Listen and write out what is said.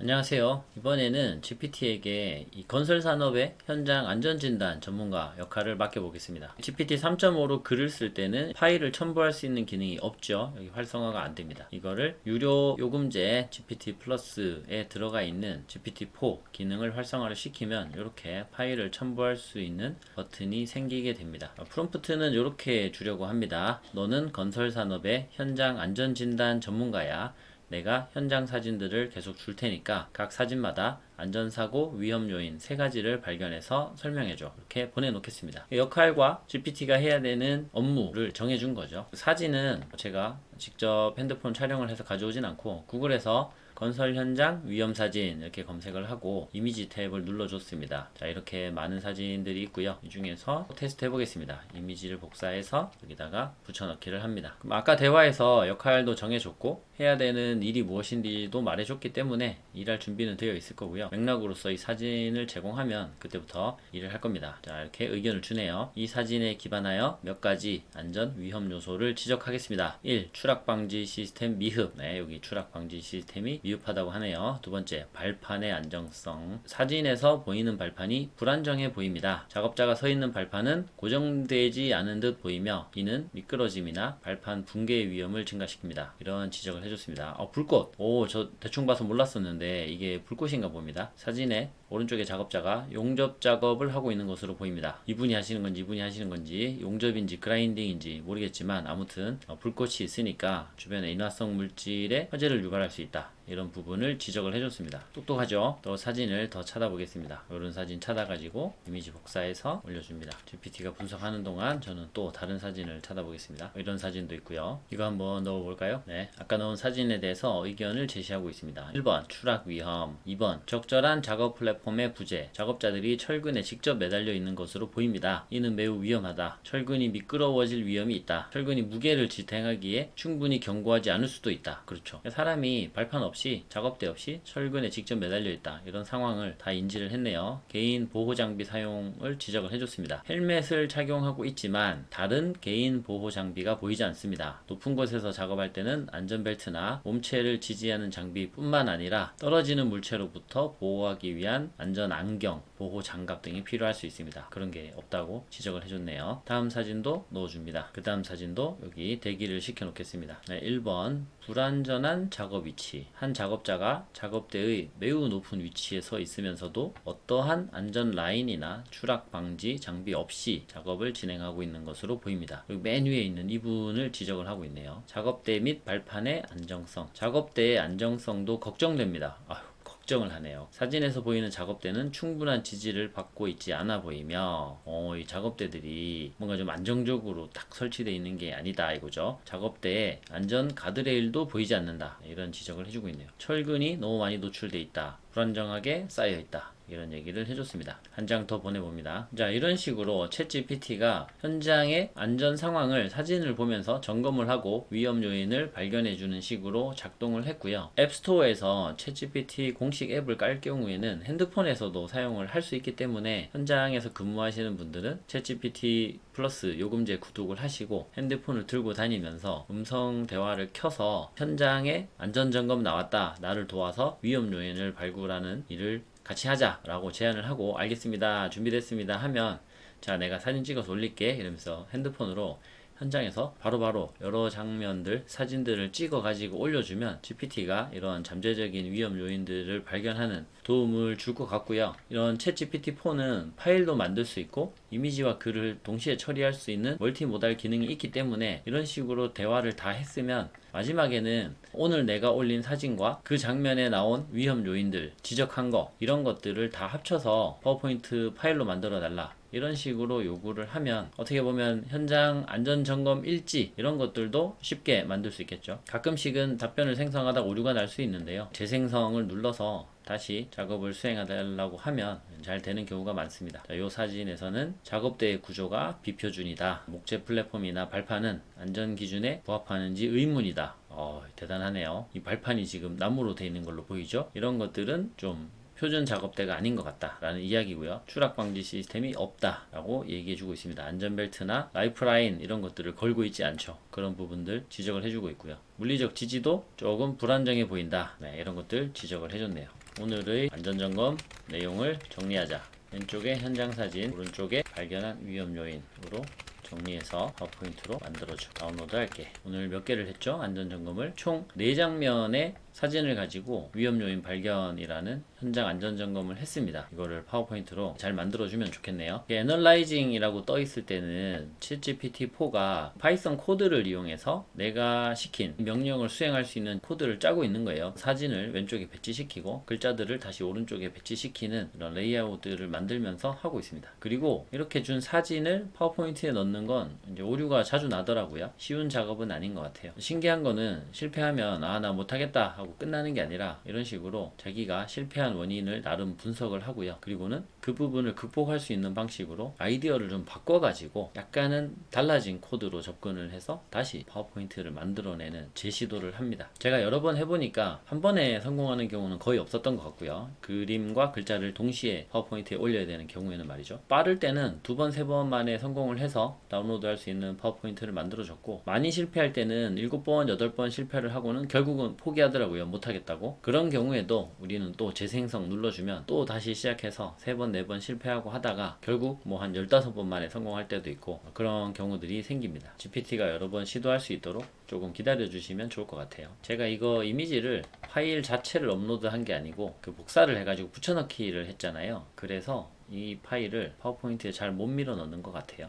안녕하세요. 이번에는 GPT에게 이 건설 산업의 현장 안전 진단 전문가 역할을 맡겨 보겠습니다. GPT 3.5로 글을 쓸 때는 파일을 첨부할 수 있는 기능이 없죠. 여기 활성화가 안 됩니다. 이거를 유료 요금제 GPT 플러스에 들어가 있는 GPT-4 기능을 활성화를 시키면 이렇게 파일을 첨부할 수 있는 버튼이 생기게 됩니다. 어, 프롬프트는 이렇게 주려고 합니다. 너는 건설 산업의 현장 안전 진단 전문가야. 내가 현장 사진들을 계속 줄 테니까 각 사진마다 안전사고, 위험 요인 세 가지를 발견해서 설명해줘. 이렇게 보내놓겠습니다. 역할과 GPT가 해야 되는 업무를 정해준 거죠. 사진은 제가 직접 핸드폰 촬영을 해서 가져오진 않고 구글에서 건설 현장 위험 사진 이렇게 검색을 하고 이미지 탭을 눌러줬습니다. 자 이렇게 많은 사진들이 있고요. 이 중에서 테스트 해보겠습니다. 이미지를 복사해서 여기다가 붙여넣기를 합니다. 그럼 아까 대화에서 역할도 정해줬고 해야 되는 일이 무엇인지도 말해줬기 때문에 일할 준비는 되어 있을 거고요. 맥락으로서 이 사진을 제공하면 그때부터 일을 할 겁니다. 자 이렇게 의견을 주네요. 이 사진에 기반하여 몇 가지 안전 위험 요소를 지적하겠습니다. 1. 추락 방지 시스템 미흡. 네 여기 추락 방지 시스템이 미흡 하다고 하네요. 두 번째, 발판의 안정성. 사진에서 보이는 발판이 불안정해 보입니다. 작업자가 서 있는 발판은 고정되지 않은 듯 보이며 이는 미끄러짐이나 발판 붕괴의 위험을 증가시킵니다. 이런 지적을 해줬습니다. 어, 불꽃. 오, 저 대충 봐서 몰랐었는데 이게 불꽃인가 봅니다. 사진에 오른쪽에 작업자가 용접 작업을 하고 있는 것으로 보입니다. 이분이 하시는 건지 이분이 하시는 건지 용접인지 그라인딩인지 모르겠지만 아무튼 어, 불꽃이 있으니까 주변에 인화성 물질에 화재를 유발할 수 있다. 이런 부분을 지적을 해줬습니다. 똑똑하죠? 또 사진을 더 찾아보겠습니다. 이런 사진 찾아가지고 이미지 복사해서 올려줍니다. GPT가 분석하는 동안 저는 또 다른 사진을 찾아보겠습니다. 이런 사진도 있고요. 이거 한번 넣어볼까요? 네. 아까 넣은 사진에 대해서 의견을 제시하고 있습니다. 1번 추락 위험 2번 적절한 작업 플랫폼의 부재 작업자들이 철근에 직접 매달려 있는 것으로 보입니다. 이는 매우 위험하다. 철근이 미끄러워질 위험이 있다. 철근이 무게를 지탱하기에 충분히 견고하지 않을 수도 있다. 그렇죠. 사람이 발판 없이 작업대 없이 철근에 직접 매달려 있다. 이런 상황을 다 인지를 했네요. 개인 보호 장비 사용을 지적을 해줬습니다. 헬멧을 착용하고 있지만 다른 개인 보호 장비가 보이지 않습니다. 높은 곳에서 작업할 때는 안전벨트나 몸체를 지지하는 장비뿐만 아니라 떨어지는 물체로부터 보호하기 위한 안전 안경, 보호 장갑 등이 필요할 수 있습니다. 그런 게 없다고 지적을 해줬네요. 다음 사진도 넣어줍니다. 그 다음 사진도 여기 대기를 시켜 놓겠습니다. 네, 1번 불안전한 작업 위치. 한 작업자가 작업대의 매우 높은 위치에 서 있으면서도 어떠한 안전 라인이나 추락 방지 장비 없이 작업을 진행하고 있는 것으로 보입니다. 그리고 맨 위에 있는 이분을 지적을 하고 있네요. 작업대 및 발판의 안정성. 작업대의 안정성도 걱정됩니다. 아휴. 걱정을 하네요. 사진에서 보이는 작업대는 충분한 지지를 받고 있지 않아 보이며, 어, 이 작업대들이 뭔가 좀 안정적으로 딱 설치되어 있는 게 아니다 이거죠. 작업대에 안전 가드레일도 보이지 않는다. 이런 지적을 해주고 있네요. 철근이 너무 많이 노출돼 있다. 불안정하게 쌓여 있다. 이런 얘기를 해줬습니다. 한 장 더 보내봅니다. 자, 이런 식으로 챗GPT가 현장의 안전 상황을 사진을 보면서 점검을 하고 위험 요인을 발견해주는 식으로 작동을 했고요. 앱스토어에서 챗GPT 공식 앱을 깔 경우에는 핸드폰에서도 사용을 할 수 있기 때문에 현장에서 근무하시는 분들은 챗GPT 플러스 요금제 구독을 하시고 핸드폰을 들고 다니면서 음성 대화를 켜서 현장에 안전 점검 나왔다. 나를 도와서 위험 요인을 발굴 하는 일을 같이 하자라고 제안을 하고 알겠습니다. 준비됐습니다 하면 자 내가 사진 찍어서 올릴게 이러면서 핸드폰으로 현장에서 바로바로 여러 장면들 사진들을 찍어 가지고 올려주면 GPT가 이런 잠재적인 위험 요인들을 발견하는 도움을 줄 것 같고요 이런 챗 GPT-4는 파일도 만들 수 있고 이미지와 글을 동시에 처리할 수 있는 멀티모달 기능이 있기 때문에 이런 식으로 대화를 다 했으면 마지막에는 오늘 내가 올린 사진과 그 장면에 나온 위험 요인들, 지적한 거, 이런 것들을 다 합쳐서 파워포인트 파일로 만들어 달라. 이런 식으로 요구를 하면 어떻게 보면 현장 안전 점검 일지 이런 것들도 쉽게 만들 수 있겠죠. 가끔씩은 답변을 생성하다 오류가 날 수 있는데요. 재생성을 눌러서 다시 작업을 수행하달라고 하면 잘 되는 경우가 많습니다. 자, 이 사진에서는 작업대의 구조가 비표준이다. 목재 플랫폼이나 발판은 안전 기준에 부합하는지 의문이다. 어, 대단하네요. 이 발판이 지금 나무로 되어 있는 걸로 보이죠? 이런 것들은 좀 표준 작업대가 아닌 것 같다라는 이야기고요. 추락 방지 시스템이 없다라고 얘기해주고 있습니다. 안전벨트나 라이프라인 이런 것들을 걸고 있지 않죠. 그런 부분들 지적을 해주고 있고요. 물리적 지지도 조금 불안정해 보인다. 네, 이런 것들 지적을 해줬네요. 오늘의 안전점검 내용을 정리하자. 왼쪽에 현장 사진, 오른쪽에 발견한 위험 요인으로 정리해서 파워포인트로 만들어줘 다운로드 할게 오늘 몇 개를 했죠 안전점검을 총 4장면의 사진을 가지고 위험 요인 발견이라는 현장 안전 점검을 했습니다 이거를 파워포인트로 잘 만들어주면 좋겠네요 애널라이징이라고 떠 있을 때는 챗GPT4가 파이썬 코드를 이용해서 내가 시킨 명령을 수행할 수 있는 코드를 짜고 있는 거예요 사진을 왼쪽에 배치시키고 글자들을 다시 오른쪽에 배치시키는 이런 레이아웃들을 만들면서 하고 있습니다 그리고 이렇게 준 사진을 파워포인트에 넣는 건 이제 오류가 자주 나더라고요. 쉬운 작업은 아닌 것 같아요. 신기한 거는 실패하면 아 나 못하겠다 하고 끝나는 게 아니라 이런 식으로 자기가 실패한 원인을 나름 분석을 하고요. 그리고는 그 부분을 극복할 수 있는 방식으로 아이디어를 좀 바꿔가지고 약간은 달라진 코드로 접근을 해서 다시 파워포인트를 만들어내는 재시도를 합니다. 제가 여러 번 해보니까 한 번에 성공하는 경우는 거의 없었던 것 같고요. 그림과 글자를 동시에 파워포인트에 올려야 되는 경우에는 말이죠. 빠를 때는 두 번, 세 번 만에 성공을 해서 다운로드 할 수 있는 파워포인트를 만들어줬고 많이 실패할 때는 일곱 번, 여덟 번 실패를 하고는 결국은 포기하더라고요. 못하겠다고. 그런 경우에도 우리는 또 재생성 눌러주면 또 다시 시작해서 세 번, 네번 실패하고 하다가 결국 뭐한 열다섯 번 만에 성공할 때도 있고 그런 경우들이 생깁니다. GPT가 여러 번 시도할 수 있도록 조금 기다려 주시면 좋을 것 같아요. 제가 이거 이미지를 파일 자체를 업로드 한 게 아니고 그 복사를 해가지고 붙여넣기를 했잖아요. 그래서 이 파일을 파워포인트에 잘 못 밀어 넣는 것 같아요.